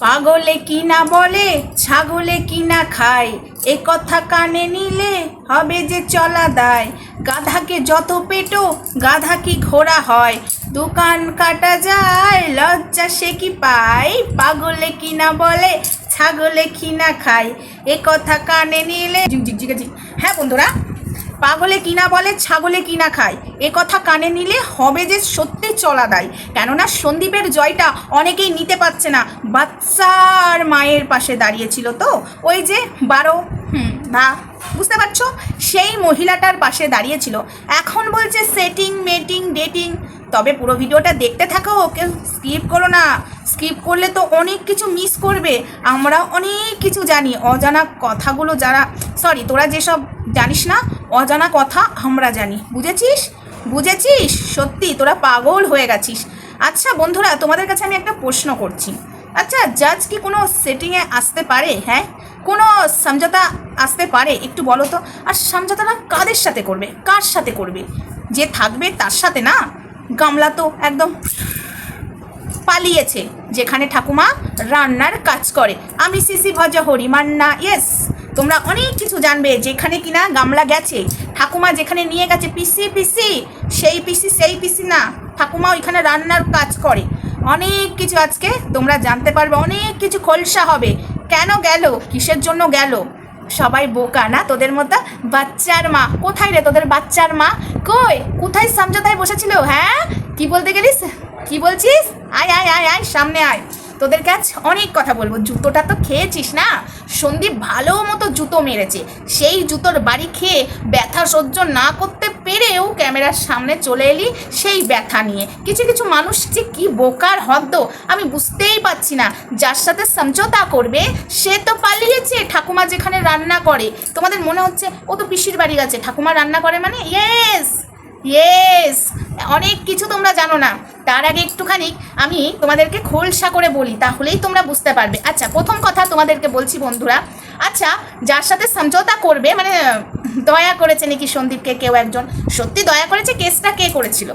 পাগলে কি না বলে, ছাগলে কি না খায়? এ কথা কানে নিলে হবে যে চলা দায়। গাধাকে যত পেটো, গাধা কি ঘোড়া হয়? দোকান কাটা যায়, লজ্জা সে কি পায়? পাগলে কি না বলে, ছাগলে কি না খায়? এ কথা কানে নিলে। হ্যাঁ বন্ধুরা পাগলে কিনা বলে ছাগলে কিনা খায়, এ কথা কানে নিলে হবে যে সত্যি চলা দেয়। কেননা সন্দীপের জয়টা অনেকেই নিতে পারছে না। বাচ্চার মায়ের পাশে দাঁড়িয়েছিল তো। ওই যে বারো, হুম না বুঝতে পারছ? সেই মহিলাটার পাশে দাঁড়িয়েছিল। এখন বলছে সেটিং মেটিং ডেটিং তবে পুরো ভিডিওটা দেখতে থাকো, ওকে স্কিপ করো না। স্কিপ করলে তো অনেক কিছু মিস করবে। আমরা অনেক কিছু জানি। অজানা কথাগুলো যারা সরি তোরা যেসব জানিস না অজানা কথা আমরা জানি। বুঝেছিস? বুঝেছিস? সত্যি, তোরা পাগল হয়ে গেছিস। আচ্ছা বন্ধুরা, তোমাদের কাছে আমি একটা প্রশ্ন করছি। আচ্ছা জাজ কি কোনো সেটিংয়ে আসতে পারে? হ্যাঁ? কোনো সমঝোতা আসতে পারে? একটু বলো তো। আর সমঝোতাটা কাদের সাথে করবে? কার সাথে করবে? যে থাকবে তার সাথে না? গামলা তো একদম পালিয়েছে, যেখানে ঠাকুমা রান্নার কাজ করে। আমি সিসি ভজা হরি মান্না ইয়েস তোমরা অনেক কিছু জানবে যেখানে কিনা গামলা গেছে। ঠাকুমা যেখানে নিয়ে গেছে, পিসি পিসি, সেই পিসি সেই পিসি না। ঠাকুমা ওইখানে রান্নার কাজ করে। অনেক কিছু আজকে তোমরা জানতে পারবে, অনেক কিছু খোলসা হবে। কেন গেল? কিসের জন্য গেল? সবাই বোকা না তোদের মতো? বাচ্চার মা। কোথায় রে তোদের বাচ্চার মা? কই? কোথায় সমঝোতায় বসেছিল? হ্যাঁ? কি বলতে গেলিস? কি বলছিস? আয় আয় আয় আয়, সামনে আয়। তোদের কাছ অনেক কথা বলব। জুতোটা তো খেয়েছিস না? সন্দীপ ভালো মতো জুতো মেরেছে। সেই জুতোর বাড়ি খেয়ে ব্যথা সহ্য না করতে পেরেও ক্যামেরার সামনে চলে এলি সেই ব্যথা নিয়ে। কিছু কিছু মানুষ যে কী বোকার হদ্দ, আমি বুঝতেই পারছি না। যার সাথে সমঝোতা করবে, সে তো পালিয়েছে ঠাকুমা যেখানে রান্না করে। তোমাদের মনে হচ্ছে ও তো পিসির বাড়ি গেছে। ঠাকুমা রান্না করে মানে? ইয়েস ইয়েস অনেক কিছু তোমরা জানো না। তার আগে একটুখানি আমি তোমাদেরকে খোলসা করে বলি, তাহলেই তোমরা বুঝতে পারবে। আচ্ছা প্রথম কথা তোমাদেরকে বলছি বন্ধুরা আচ্ছা যার সাথে সমঝোতা করবে মানে দয়া করেছে নাকি সন্দীপকে কেউ একজন? সত্যি দয়া করেছে, কেসটা কে করেছিল?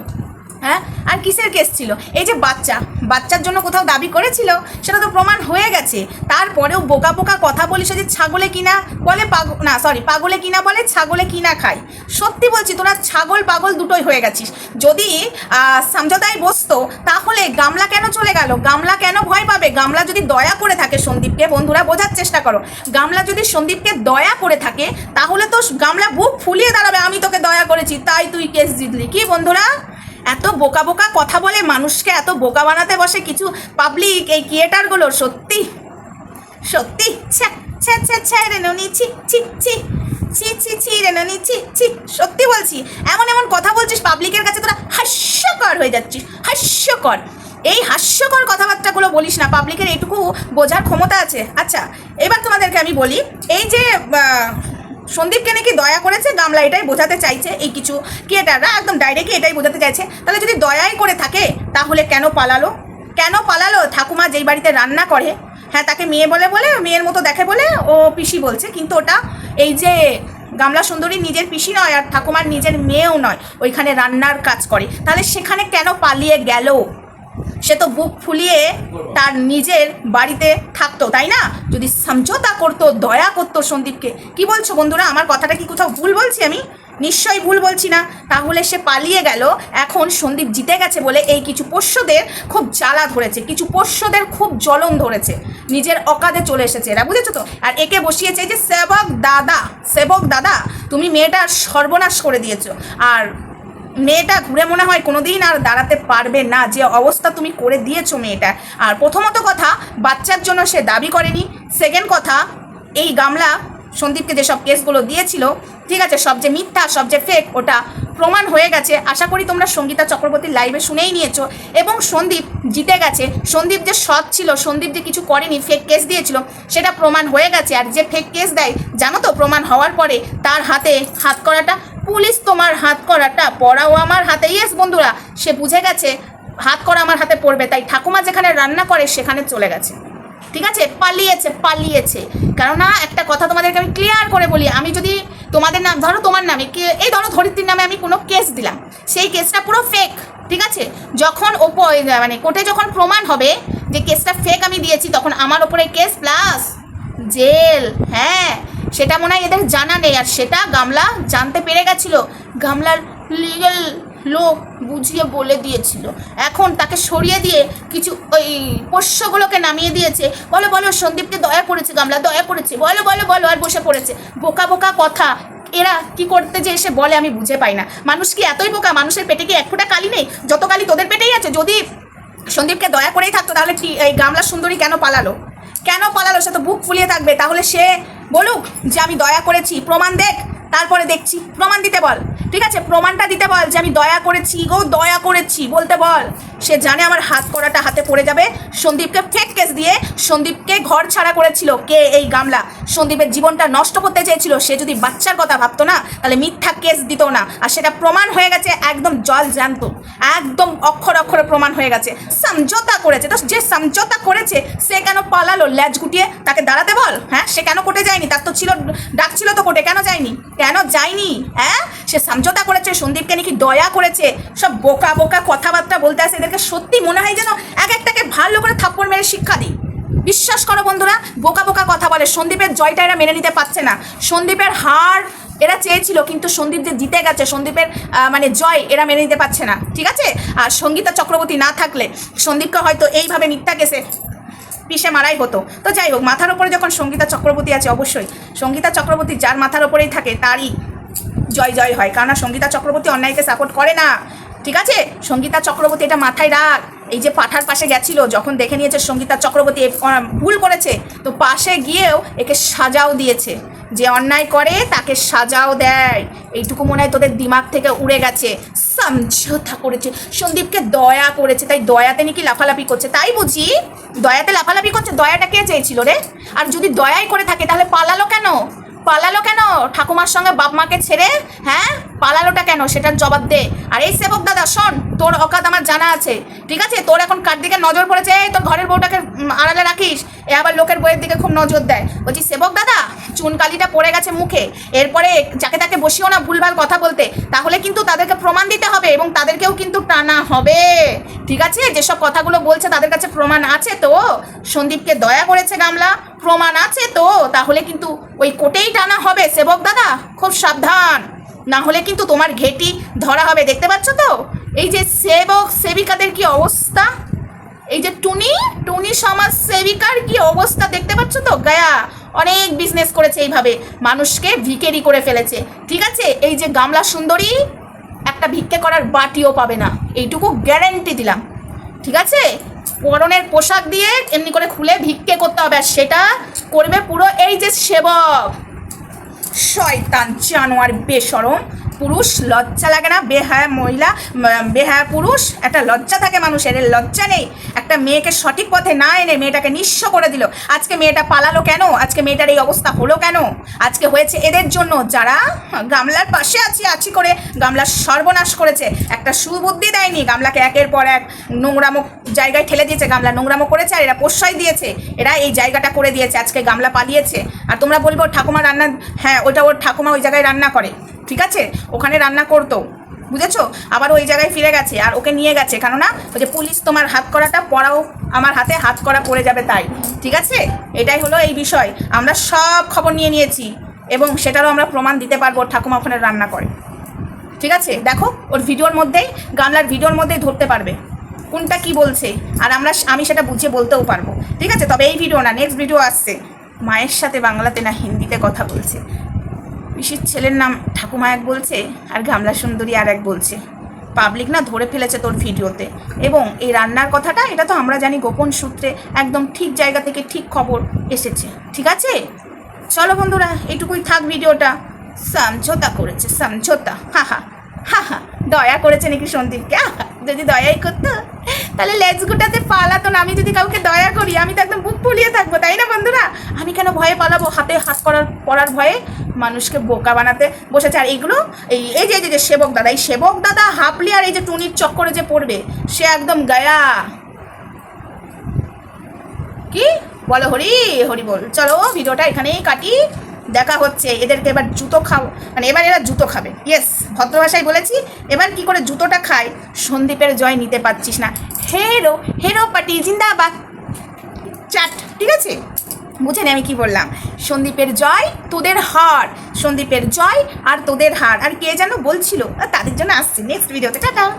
হ্যাঁ? আর কিসের কেস ছিল? এই যে বাচ্চা, বাচ্চার জন্য কোথাও দাবি করেছিল, সেটা তো প্রমাণ হয়ে গেছে। তারপরেও বোকা বোকা কথা বলিস যে ছাগলে কিনা বলে পাগ না সরি পাগলে কিনা বলে ছাগলে কিনা খায়। সত্যি বলছি, তোরা ছাগল পাগল দুটোই হয়ে গেছিস। যদি সমঝোতায় বসতো, তাহলে গামলা কেন চলে গেল? গামলা কেন ভয় পাবে? গামলা যদি দয়া করে থাকে সন্দীপকে, বন্ধুরা বোঝার চেষ্টা করো। গামলা যদি সন্দীপকে দয়া করে থাকে, তাহলে তো গামলা বুক ফুলিয়ে দাঁড়াবে, আমি তোকে দয়া করেছি, তাই তুই কেস জিতলি। কি বন্ধুরা? এত বোকা বোকা কথা বলে মানুষকে, এত বোকা বানাতে বসে কিছু পাবলিক এই ক্রিয়েটারগুলো সত্যি? সত্যি? ছি ছি ছি। ছি ছি ছি সত্যি বলছি, এমন এমন কথা বলছিস পাবলিকের কাছে, তোরা হাস্যকর হয়ে যাচ্ছিস, হাস্যকর। এই হাস্যকর কথাবার্তাগুলো বলিস না পাবলিকের এইটুকু বোঝার ক্ষমতা আছে। আচ্ছা এবার তোমাদেরকে আমি বলি, এই যে সন্দীপকে নাকি দয়া করেছে? গামলা এটাই বোঝাতে চাইছে এই কিছু। ক্রিয়েটাররা একদম ডাইরেক্টলি এটাই বোঝাতে চাইছে। তাহলে যদি দয়াই করে থাকে, তাহলে কেন পালালো? কেন পালালো? ঠাকুমা যেই বাড়িতে রান্না করে হ্যাঁ তাকে মেয়ে বলে বলে, মেয়ের মতো দেখে বলে ও পিসি বলছে, কিন্তু ওটা এই যে গামলা সুন্দরী নিজের পিসি নয় আর ঠাকুমার নিজের মেয়েও নয়, ওইখানে রান্নার কাজ করে। তাহলে সেখানে কেন পালিয়ে গেল? সে তো বুক ফুলিয়ে তার নিজের বাড়িতে থাকতো, তাই না? যদি সমঝোতা করতো, দয়া করতো সন্দীপকে। কি বলছো বন্ধুরা? আমার কথাটা কি কোথাও ভুল বলছি আমি? নিশ্চয়ই ভুল বলছি না। তাহলে সে পালিয়ে গেল। এখন সন্দীপ জিতে গেছে বলে এই কিছু পোষ্যদের খুব জ্বালা ধরেছে। কিছু পোষ্যদের খুব জ্বলন ধরেছে। নিজের অকাদে চলে এসেছে এরা, বুঝেছ তো? আর একে বসিয়েছে যে সেবক দাদা সেবক দাদা, তুমি মেয়েটার সর্বনাশ করে দিয়েছ। আর মেয়েটা ঘুরে মনে হয় কোনোদিন আর দাঁড়াতে পারবে না। যে অবস্থা তুমি করে দিয়েছ মেয়েটা। আর প্রথমত কথা, বাচ্চার জন্য সে দাবি করেনি। সেকেন্ড কথা, এই গামলা সন্দীপকে যেসব কেসগুলো দিয়েছিল, ঠিক আছে, সব যে মিথ্যা, সব যে ফেক ওটা প্রমাণ হয়ে গেছে। আশা করি তোমরা সঙ্গীতা চক্রবর্তীর লাইভে শুনেই নিয়েছো। এবং সন্দীপ জিতে গেছে। সন্দীপ যে সৎ ছিল, সন্দীপ যে কিছু করেনি ফেক কেস দিয়েছিল, সেটা প্রমাণ হয়ে গেছে। আর যে ফেক কেস দেয়, জানো তো, প্রমাণ হওয়ার পরে তার হাতে হাত করাটা পুলিশ তোমার হাত করাটা, পড়াও আমার হাতে। ইয়েস বন্ধুরা, সে বুঝে গেছে, হাত করা আমার হাতে পড়বে, তাই ঠাকুমা যেখানে রান্না করে সেখানে চলে গেছে। ঠিক আছে? পালিয়েছে পালিয়েছে। কেননা, একটা কথা তোমাদেরকে আমি ক্লিয়ার করে বলি, আমি যদি তোমাদের নাম, ধরো তোমার নামে এই ধরো ধরিত্রীর নামে আমি কোনো কেস দিলাম। সেই কেসটা পুরো ফেক ঠিক আছে? যখন ওপো মানে কোর্টে যখন প্রমাণ হবে যে কেসটা ফেক আমি দিয়েছি, তখন আমার ওপরে কেস প্লাস জেল হ্যাঁ সেটা মনে হয় এদের জানা নেই। আর সেটা গামলা জানতে পেরে গেছিল। গামলার লিগেল লোক বুঝিয়ে বলে দিয়েছিল। এখন তাকে সরিয়ে দিয়ে কিছু ওই পোষ্যগুলোকে নামিয়ে দিয়েছে। বলো বলো, সন্দীপকে দয়া করেছে, গামলা দয়া করেছে। বলো বলো বলো, আর বসে পড়েছে। বোকা বোকা কথা। এরা কি করতে যে এসে বলে আমি বুঝে পাই না। মানুষ কি এতই বোকা? মানুষের পেটে কি এক ফোঁটা কালি নেই? যত কালি তোদের পেটেই আছে। যদি সন্দীপকে দয়া করেই থাকতো, তাহলে এই গামলা সুন্দরী কেন পালালো? কেন পালালো? সে তো বুক ফুলিয়ে থাকবে। তাহলে সে বলুক যে আমি দয়া করেছি, প্রমাণ দেখ, তারপরে দেখছি। প্রমাণ দিতে বল, ঠিক আছে? প্রমাণটা দিতে বল যে আমি দয়া করেছি গো, দয়া করেছি, বলতে বল। সে জানে আমার হাত করাটা হাতে পড়ে যাবে। সন্দীপকে ফেক কেস দিয়ে সন্দীপকে ঘর ছাড়া করেছিল। কে এই গামলা? সন্দীপের জীবনটা নষ্ট করতে চেয়েছিল। সে যদি বাচ্চার কথা ভাবতো না, তাহলে মিথ্যা কেস দিত না। আর সেটা প্রমাণ হয়ে গেছে একদম জল জ্যান্ত। একদম অক্ষর অক্ষরে প্রমাণ হয়ে গেছে। সমঝোতা করেছে। তো যে সমঝোতা করেছে, সে কেন পালালো ল্যাজ গুটিয়ে? তাকে দাঁড়াতে বল হ্যাঁ? সে কেন কোটে যায়নি? তার তো ছিল ডাক ছিল তো কোটে কেন যায়নি? কেন যায়নি? হ্যাঁ? সে সমঝোতা করেছে, সন্দীপকে নাকি দয়া করেছে। সব বোকা বোকা কথাবার্তা বলতে আসে এদেরকে সত্যি মনে হয় যেন এক একটাকে ভালো করে থাপ্পড় মেরে শিক্ষা দিই। বিশ্বাস করো বন্ধুরা, বোকা বোকা কথা বলে সন্দীপের জয়টা এরা মেনে নিতে পারছে না। সন্দীপের হার এরা চেয়েছিল, কিন্তু সন্দীপ যে জিতে গেছে, সন্দীপের মানে জয় এরা মেনে নিতে পারছে না, ঠিক আছে? আর সঙ্গীতা চক্রবর্তী না থাকলে সন্দীপকে হয়তো এইভাবে মিথ্যা কেসে পিষে মারাই হতো। তো যাই হোক, মাথার ওপরে যখন সঙ্গীতা চক্রবর্তী আছে, অবশ্যই। সঙ্গীতা চক্রবর্তী যার মাথার ওপরেই থাকে, তারই জয় জয় হয়। কারণ সঙ্গীতা চক্রবর্তী অন্যায়কে সাপোর্ট করে না। ঠিক আছে? সঙ্গীতা চক্রবর্তী, এটা মাথায় রাখ। এই যে পাঠার পাশে গেছিল, যখন দেখে নিয়েছে সঙ্গীতা চক্রবর্তী ভুল করেছে, তো পাশে গিয়েও একে সাজাও দিয়েছে। যে অন্যায় করে, তাকে সাজাও দেয়। এইটুকু মনে হয় তোদের দিমাগ থেকে উড়ে গেছে। সমঝোতা করেছে। সন্দীপকে দয়া করেছে। তাই দয়াতে নাকি লাফালাফি করছে। তাই বুঝি? দয়াতে লাফালাফি করছে? দয়াটা কে চেয়েছিল রে? আর যদি দয়াই করে থাকে, তাহলে পালালো কেন? পালালো কেন? ঠাকুমার সঙ্গে বাপ মাকে ছেড়ে? হ্যাঁ? পালালোটা কেন? সেটার জবাব দে। আর এই সেবক দাদা, শোন, তোর অকাত আমার জানা আছে, ঠিক আছে? তোর এখন কার দিকে নজর পড়েছে? এই তোর ঘরের বউটাকে আড়ালে রাখিস। এ আবার লোকের বইয়ের দিকে খুব নজর দেয়। বলছি, সেবক দাদা, চুনকালিটা পড়ে গেছে মুখে। এরপরে যাকে তাকে বসিও না ভুলভাল কথা বলতে। তাহলে কিন্তু তাদেরকে প্রমাণ দিতে হবে এবং তাদেরকেও কিন্তু টানা হবে। ঠিক আছে? যেসব কথাগুলো বলছে তাদের কাছে প্রমাণ আছে তো? সন্দীপকে দয়া করেছে গামলা, প্রমাণ আছে তো? তাহলে কিন্তু ওই কোটেই টানা হবে, সেবক দাদা। খুব সাবধান। না হলে কিন্তু তোমার ঘেটি ধরা হবে, দেখতে পাচ্ছ তো? এই যে সেবক সেবিকাদের কি অবস্থা? এই যে টুনি টুনি সমাজ সেবিকার কি অবস্থা, দেখতে পাচ্ছ তো? গায়া, অনেক বিজনেস করেছে এইভাবে। মানুষকে ভিকেরি করে ফেলেছে। ঠিক আছে? এই যে গামলা সুন্দরী, একটা ভিক্ষে করার বাটিও পাবে না। এইটুকু গ্যারেন্টি দিলাম। ঠিক আছে? পরনের পোশাক দিয়ে এমনি করে খুলে ভিক্ষে করতে হবে, আর সেটা করবে পুরো এই যে সেবক। শয়তান জানোয়ার বেসরম পুরুষ লজ্জা লাগে না? বেহায়া মহিলা বেহায়া পুরুষ? একটা লজ্জা থাকে মানুষের, এর লজ্জা নেই। একটা মেয়েকে সঠিক পথে না এনে মেয়েটাকে নিঃস্ব করে দিল। আজকে মেয়েটা পালালো কেন? আজকে মেয়েটার এই অবস্থা হলো কেন? আজকে হয়েছে এদের জন্য যারা গামলার পাশে আছি আছি করে গামলার সর্বনাশ করেছে। একটা সুবুদ্ধি দেয়নি। গামলাকে একের পর এক নোংরামো জায়গায় ঠেলে দিয়েছে। গামলা নোংরামো করেছে আর এরা প্রশ্রয় দিয়েছে। এরা এই জায়গাটা করে দিয়েছে। আজকে গামলা পালিয়েছে। আর তোমরা বলব ঠাকুমা রান্না হ্যাঁ ওটা ওর ঠাকুমা ওই জায়গায় রান্না করে। ঠিক আছে? ওখানে রান্না করতো, বুঝেছ? আবার ওই জায়গায় ফিরে গেছে, আর ওকে নিয়ে গেছে। কেননা ওই যে পুলিশ তোমার হাত করাটা পড়াও আমার হাতে হাত করা পড়ে যাবে তাই। ঠিক আছে? এটাই হলো এই বিষয়। আমরা সব খবর নিয়ে নিয়েছি এবং সেটারও আমরা প্রমাণ দিতে পারব, ঠাকুমা ওখানে রান্না করে। ঠিক আছে? দেখো, ওর ভিডিওর মধ্যেই গামলার ভিডিওর মধ্যেই ধরতে পারবে। কোনটা কি বলছে? আর আমরা আমি সেটা বুঝিয়ে বলতেও পারব। ঠিক আছে? তবে এই ভিডিও না নেক্সট ভিডিও আসছে। মায়ের সাথে বাংলাতে না হিন্দিতে কথা বলছে। পিসির ছেলের নাম ঠাকুমা এক বলছে আর গামলা সুন্দরী আর এক বলছে। পাবলিক না ধরে ফেলেছে তোর ভিডিওতে। এবং এই রান্নার কথাটা, এটা তো আমরা জানি গোপন সূত্রে একদম ঠিক জায়গা থেকে ঠিক খবর এসেছে। ঠিক আছে? চলো বন্ধুরা এইটুকুই থাক ভিডিওটা। সমঝোতা করেছে, সমঝোতা। হা হা হা হা, দয়া করেছে নাকি সন্দীপকে? যদি দয়াই করতো। তাহলে লেজ গুটাতে পালাতো না। আমি যদি কাউকে দয়া করি, আমি তো একদম বুক ফুলিয়ে থাকব, তাই না বন্ধুরা? আমি কেন ভয়ে পালাবো? হাতে হাত করার পড়ার ভয়ে মানুষকে বোকা বানাতে বসেছে। আর এইগুলো এই এই যে যে সেবক দাদা, এই সেবক দাদা হাফলি আর এই যে টুনির চক্করে যে পড়বে, সে একদম গায়া। কি? বলো হরি হরি বল। চলো, ভিডিওটা এখানেই কাটি। দেখা হচ্ছে, এদেরকে এবার জুতো খাও। মানে এবার এরা জুতো খাবে। ইয়েস ভদ্র ভাষায় বলেছি, এবার কি করে জুতোটা খায়, সন্দীপের জয় নিতে পারছিস না। হেরো হেরো পাটি জিন্দাবাদ। চ্যাট ঠিক আছে? বুঝেন আমি কি বললাম। সন্দীপের জয়, তোদের হার। সন্দীপের জয় আর তোদের হার। আর কে যেন বলছিল, তাদের জন্য আসছে। নেক্সট ভিডিওতে টাটা।